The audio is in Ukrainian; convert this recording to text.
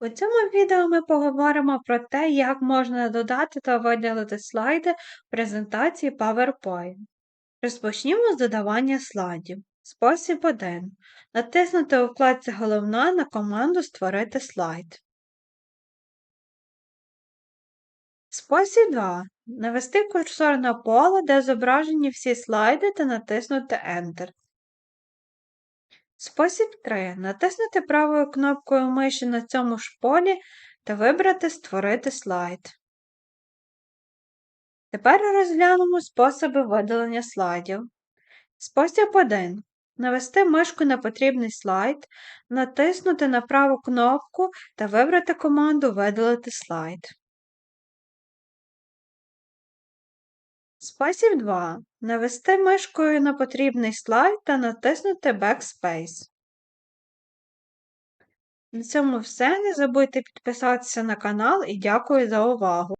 У цьому відео ми поговоримо про те, як можна додати та виділити слайди презентації PowerPoint. Розпочнімо з додавання слайдів. Спосіб 1. Натиснути у вкладці Головна на команду Створити слайд. Спосіб 2. Навести курсор на поле, де зображені всі слайди та натиснути Enter. Спосіб 3. Натиснути правою кнопкою миші на цьому ж полі та вибрати Створити слайд. Тепер розглянемо способи видалення слайдів. Спосіб 1. Навести мишку на потрібний слайд, натиснути на праву кнопку та вибрати команду Видалити слайд. Спосіб 2. Навести мишкою на потрібний слайд та натиснути Backspace. На цьому все. Не забудьте підписатися на канал і дякую за увагу!